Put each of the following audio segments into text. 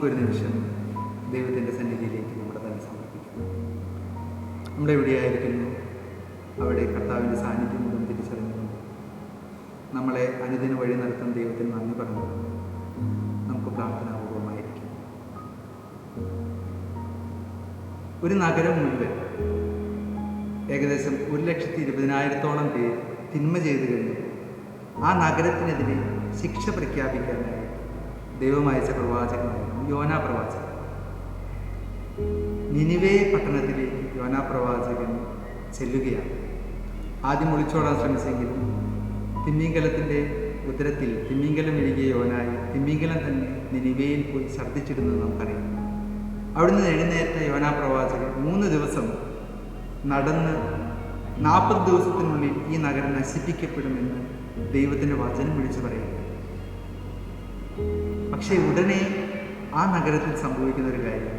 നമുക്കൊരു നിമിഷം ദൈവത്തിന്റെ സന്നിധിയിലേക്ക് നമ്മുടെ തന്നെ സമർപ്പിക്കാം നമ്മുടെ എവിടെയായിരിക്കുന്നു? അവിടെ കർത്താവിന്റെ സാന്നിധ്യം മുഴുവൻ തിരിച്ചറിഞ്ഞുകൊണ്ട് നമ്മളെ അനുദിന വഴി നടത്തുന്ന ദൈവത്തിന് നന്ദി പറഞ്ഞു നമുക്ക് പ്രാർത്ഥനാപൂർവമായിരിക്കും. ഒരു നഗരം മുഴുവൻ ഏകദേശം ഒരു ലക്ഷത്തി ഇരുപതിനായിരത്തോളം പേര് തിന്മ ചെയ്തു കഴിഞ്ഞു. ആ നഗരത്തിനെതിരെ ശിക്ഷ പ്രഖ്യാപിക്കാനായി ദൈവം അയച്ച പ്രവാചകനായിരുന്നു യോനാ പ്രവാചകൻ. നിനിവേ പട്ടണത്തിലേക്ക് യോനാ പ്രവാചകൻ ചെല്ലുകയാണ്. ആദ്യം ഒളിച്ചോടാൻ ശ്രമിച്ചെങ്കിലും തിമ്മിങ്കലത്തിന്റെ ഉദരത്തിൽ തിമ്മിങ്കലം എഴുകിയ യോനായി തിമ്മിങ്കലം തന്നെ നിനിവയിൽ പോയി ഛർദ്ദിച്ചിടുന്നത് നമുക്കറിയാം. അവിടുന്ന് എഴുന്നേറ്റ യോനാ പ്രവാചകൻ മൂന്ന് ദിവസം നടന്ന് നാൽപ്പത് ദിവസത്തിനുള്ളിൽ ഈ നഗരം നശിപ്പിക്കപ്പെടുമെന്ന് ദൈവത്തിന്റെ വചനം വിളിച്ചു പറയുക പക്ഷേ ഉടനെ ആ നഗരത്തിൽ സംഭവിക്കുന്ന ഒരു കാര്യം.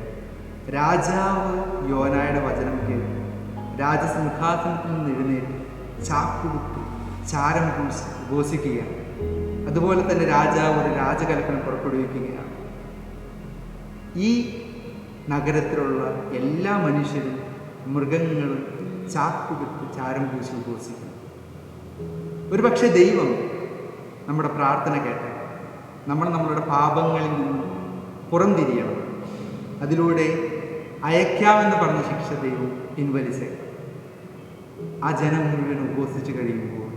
രാജാവ് യോനായുടെ വചനം കേട്ടു. രാജസിംഹാസനത്തിൽ നിന്ന് എഴുന്നേറ്റ് ചാക്കുകുത്തി ചാരം ഘോഷിക്കുകയാണ് അതുപോലെ തന്നെ രാജാവ് ഒരു രാജകൽപ്പന പുറപ്പെടുവിക്കുകയാണ്. ഈ നഗരത്തിലുള്ള എല്ലാ മനുഷ്യരും മൃഗങ്ങളും ചാക്കുകുത്തി ചാരം പൂശി ഘോഷിക്കുന്നു ഒരുപക്ഷെ ദൈവം നമ്മുടെ പ്രാർത്ഥന കേട്ട്. നമ്മൾ നമ്മളുടെ പാപങ്ങളിൽ നിന്ന് പുറംതിരിയണം. അതിലൂടെ അയക്കാമെന്ന് പറഞ്ഞ ശിക്ഷ ദൈവം പിൻവലിച്ചേക്കാം ആ ജനം മുഴുവൻ ഉപസിച്ച് കഴിയുമ്പോൾ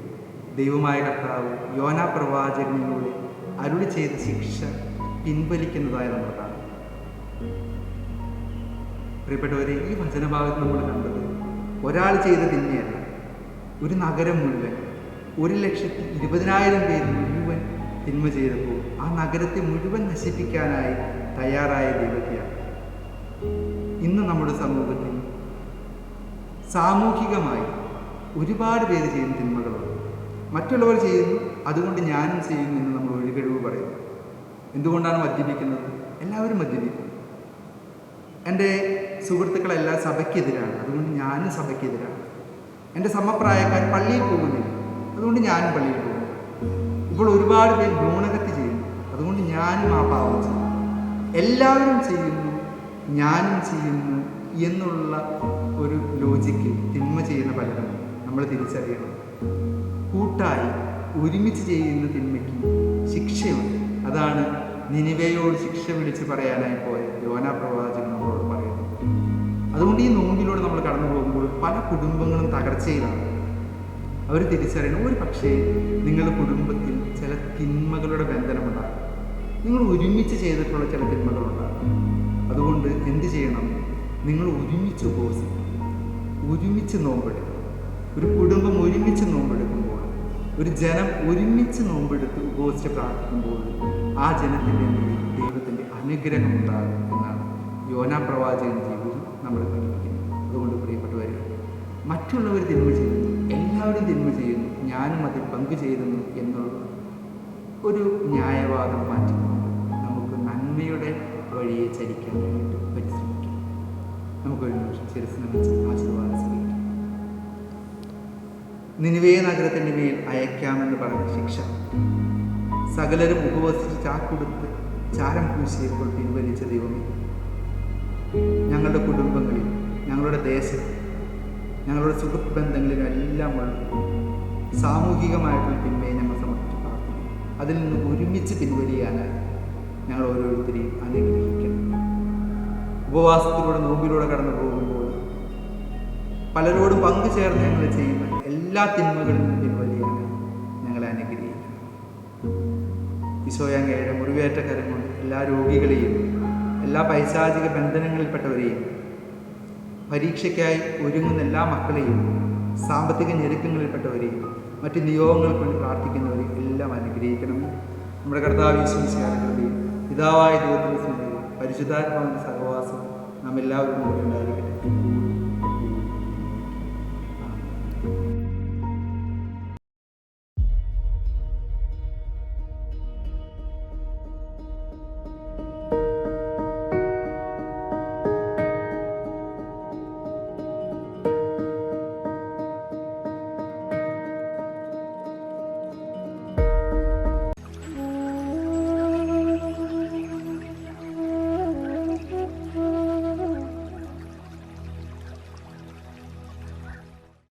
ദൈവമായ കർത്താവ് യോന പ്രവാചകനിലൂടെ അരുളി ചെയ്ത ശിക്ഷ പിൻവലിക്കുന്നതായി നമ്മൾ കാണാം. പ്രിയപ്പെട്ടവരെ ഈ വചനഭാഗത്ത് നമ്മൾ കണ്ടത് ഒരാൾ ചെയ്ത തിന്മയല്ല. ഒരു നഗരം മുഴുവൻ ഒരു ലക്ഷത്തി ഇരുപതിനായിരം പേര് മുഴുവൻ തിന്മ ചെയ്തപ്പോൾ ആ നഗരത്തെ മുഴുവൻ നശിപ്പിക്കാനായി തയ്യാറായ ദൈവത്തെയാണ് ഇന്ന് നമ്മുടെ സമൂഹത്തിൽ സാമൂഹികമായി ഒരുപാട് പേര് ചെയ്യുന്ന തിന്മകളുണ്ട്. മറ്റുള്ളവർ ചെയ്യുന്നു അതുകൊണ്ട് ഞാനും ചെയ്യുന്നു എന്ന് നമ്മൾ ഒഴികഴിവ് കഴിവ് പറയുന്നു. എന്തുകൊണ്ടാണ് മദ്യപിക്കുന്നത്? എല്ലാവരും മദ്യപിക്കും. എന്റെ സുഹൃത്തുക്കളെല്ലാം സഭയ്ക്കെതിരാണ് അതുകൊണ്ട് ഞാനും സഭയ്ക്കെതിരാണ്. എന്റെ സമപ്രായക്കാർ പള്ളിയിൽ പോകുന്നില്ല അതുകൊണ്ട് ഞാനും പള്ളിയിൽ പോകുന്നു ഇപ്പോൾ ഒരുപാട് പേർ അതുകൊണ്ട് ഞാനും ആ പാവം. ചെയ്യുന്നു എല്ലാവരും ചെയ്യുന്നു ഞാനും ചെയ്യുന്നു എന്നുള്ള ഒരു ലോജിക്കിൽ തിന്മ ചെയ്യുന്ന പലരും നമ്മൾ തിരിച്ചറിയണം. കൂട്ടായി ഒരുമിച്ച് ചെയ്യുന്ന തിന്മയ്ക്ക് ശിക്ഷയുണ്ട്. അതാണ് നിനിവയോട് ശിക്ഷ വിളിച്ച് പറയാനായി പോയ യോന പ്രവാചകൻ നമ്മളോട് പറയുന്നത്. അതുകൊണ്ട് ഈ നോമ്പിലൂടെ നമ്മൾ കടന്നു പോകുമ്പോൾ പല കുടുംബങ്ങളും തകർച്ചയിലാണ്. അവർ തിരിച്ചറിയണം. ഒരു പക്ഷേ നിങ്ങളുടെ കുടുംബത്തിൽ ചില തിന്മകളുടെ ബന്ധനമുണ്ടാകും. നിങ്ങൾ ഒരുമിച്ച് ചെയ്തിട്ടുള്ള ചില തിന്മകളുണ്ടാകും. അതുകൊണ്ട് എന്ത് ചെയ്യണം? നിങ്ങൾ ഒരുമിച്ച് ഉപവസിക്കണം. ഒരുമിച്ച് നോമ്പെടുക്കണം. ഒരു കുടുംബം ഒരുമിച്ച് നോമ്പെടുക്കുമ്പോൾ ഒരു ജനം ഒരുമിച്ച് നോമ്പെടുത്ത് ഉപവസിച്ച് പ്രാർത്ഥിക്കുമ്പോൾ ആ ജനത്തിന്റെ മേൽ ദൈവത്തിന്റെ അനുഗ്രഹം ഉണ്ടാകും എന്നാണ് യോനാ പ്രവാചകൻ ജീവിതം നമ്മൾ പഠിപ്പിക്കുന്നത്. അതുകൊണ്ട് പ്രിയപ്പെട്ടവരെ മറ്റുള്ളവർ തിന്മ ചെയ്യുന്നു. എല്ലാവരും തിന്മ ചെയ്യുന്നു. ഞാനും അതിൽ പങ്കു ചേരുന്നു എന്നുള്ള ഒരു ന്യായവാദം മാറ്റിക്കൊണ്ട് നമുക്ക് നന്മയുടെ വഴിയെ ചരിക്കാനായിട്ട് പരിശ്രമിക്കാം. നമുക്കൊരു നിമിഷം ശിരസിനെ വെച്ച് ആശീർവാദം സ്വീകരിക്കാം. നിനുവേ നഗരത്തിന്റെ മേൽ അയക്കാമെന്ന് പറഞ്ഞ ശിക്ഷ. സകലരും ഉപവസിച്ച് ചാക്കൊടുത്ത് ചാരം പൂശിയപ്പോൾ പിൻവലിച്ച ദൈവമേ ഞങ്ങളുടെ കുടുംബങ്ങളിൽ ഞങ്ങളുടെ ദേശത്ത് ഞങ്ങളുടെ സുഹൃത്ത് ബന്ധങ്ങളിലും എല്ലാമുള്ള സാമൂഹികമായിട്ടുള്ള പിന്മേ അതിൽ നിന്ന് ഒരുമിച്ച് പിൻവലിയാനായി ഞങ്ങൾ ഓരോരുത്തരെയും അനുഗ്രഹിക്കണം. ഉപവാസത്തിലൂടെ നോമ്പിലൂടെ കടന്നു പോകുമ്പോൾ പലരോടും പങ്കു ചേർന്ന് ഞങ്ങൾ ചെയ്യുന്ന എല്ലാ തിന്മകളിൽ നിന്നും പിൻവലിയാനായി ഞങ്ങളെ അനുഗ്രഹിക്കണം. ഈശോയങ്ങയുടെ മുറിവേറ്റ കൊണ്ട് എല്ലാ രോഗികളെയും എല്ലാ പൈശാചിക ബന്ധനങ്ങളിൽപ്പെട്ടവരെയും പരീക്ഷയ്ക്കായി ഒരുങ്ങുന്ന എല്ലാ മക്കളെയും സാമ്പത്തിക ഞെരുക്കങ്ങളിൽപ്പെട്ടവരെയും മറ്റ് നിയോഗങ്ങൾക്ക് വേണ്ടി പ്രാർത്ഥിക്കുന്നവരെയും എല്ലാം അനുഗ്രഹിക്കണം നമ്മുടെ കർത്താവ് കൃതി പിതാവായ ദൈവത്തിന്റെ സ്നേഹവും പരിശുദ്ധാത്മാവിന്റെ സഹവാസം നാം എല്ലാവരും കൂടി ഉണ്ടായിരിക്കട്ടെ.